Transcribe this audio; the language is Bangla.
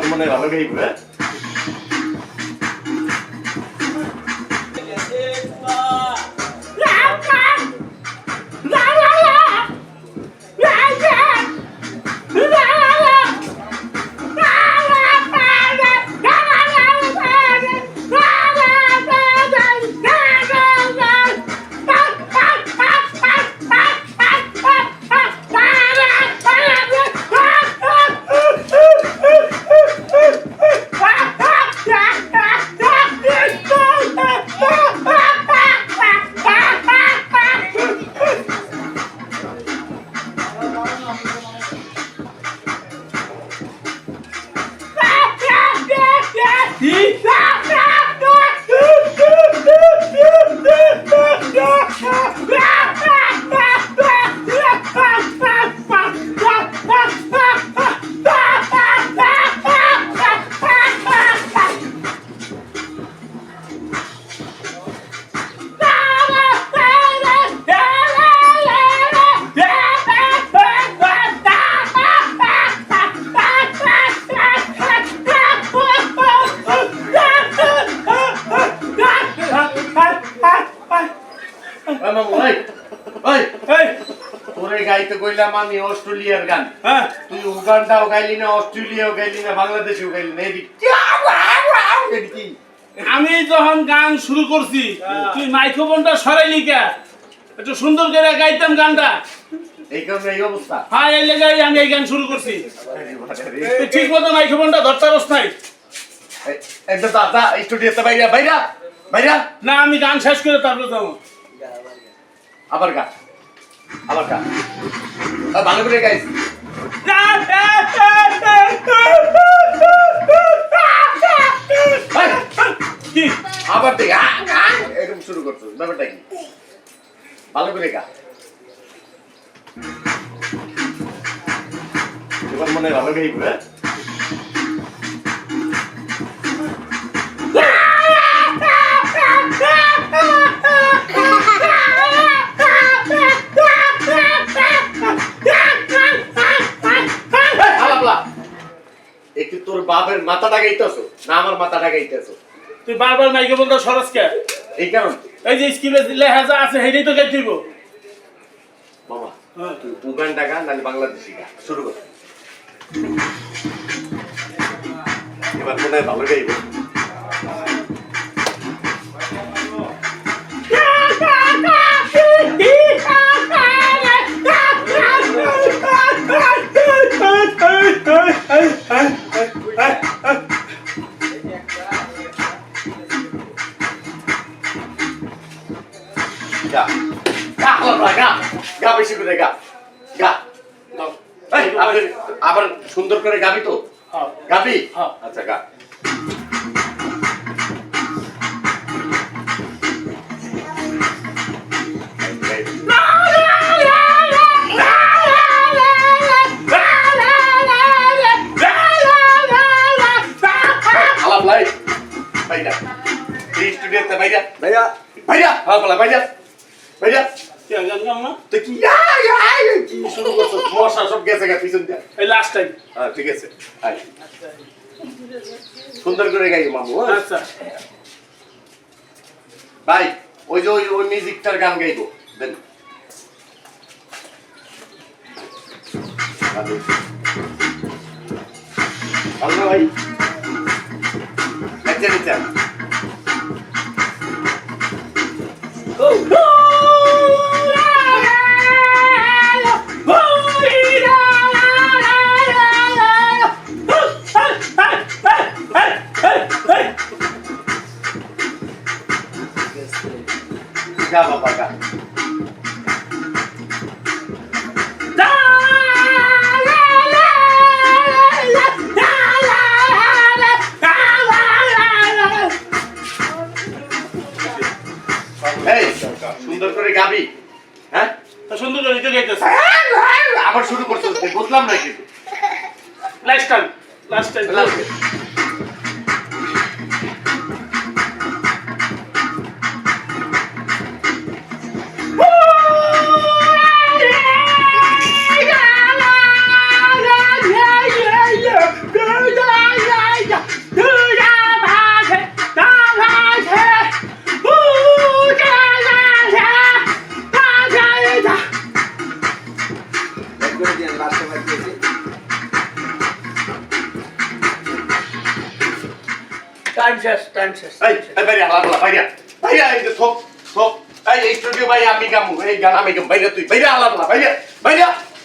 এবার মনে হয় হ্যাঁ ওই ওই ওই এই, তোরে গাইতে কইলাম আমি অস্ট্রেলিয়ার গান। হ্যাঁ, তুই উগান্ডাও গাইলি না অস্ট্রেলিয়াও গাইলি না বাংলাদেশেও গাইলি না এদিক। কি আমি যখন গান শুরু করছি তুই মাইক্রোফোনটা সরাইলি কে? একটু সুন্দর করে গাইতাম গানটা। এই কারণে এই অবস্থা। হ্যাঁ এই লেগাই আমি এই গান শুরু করছি। ঠিক মতো মাইক্রোফোনটা ধরতে পারস নাই। একটা দাদা স্টুডিওতে বাইরা বাইরা বাইরা। না আমি গান শেষ করে তারপরে যাব। আবার গা। আবার গা। ভালো করে গাইছি আবার দেখ। এরকম শুরু করছ। ব্যাপারটা কি? ভালো করে গা। এবার মনে হয় ভালো গাইব হ্যাঁ বাপের মাথাটা গাইতেছো? না আমার মাথাটা গাইতেছো। তুই বারবার মাইক্রোফোনটা সরাস কে? এই কারণ এই যে স্কিলে লেহাজা আছে হেঁটেই তো গাইতে বাবা মামা তুই উগান্ডা গান নাহলে বাংলাদেশি গান। শুরু কর। এবার মনে হয় ভালো গাইব। গা গা হালাপলা, গা গা বেশি করে গা গা আবার- আবার সুন্দর করে গাবি তো হ্যাঁ। গাবি হ্যাঁ। আচ্ছা গা আলাপ লাই বাইরা এই স্টুডিওতে বাইরা ভাইয়া কি ইয়া, ইয়া, ইয়া, শুরু করছ মশা সব গেছে গা পিছন দিয়ে। এই লাস্ট টাইম হ্যাঁ ঠিক আছে। সুন্দর করে গাই মামু হ্যাঁ? আচ্ছা। ভাই ওই যে ওই ওই মিউজিকটার গান গাইবো দেন। ভালো। ভালো ভাই? আচ্ছা আচ্ছা এই সুন্দর করে গাবি। হ্যাঁ? সুন্দর করে নিতে গাইতেছে আবার শুরু করছ বুঝলাম না কিন্তু। Last time last time time শেষ টাইম শেষ এই বাইরে আলাদা বাইরে বাইরে এই যে থোক থোক এই স্টুডিও ভাই আমি গামু এই গান আমি গাম। বাইরে তুই বাইরে আলাদা বাইরে বাইরে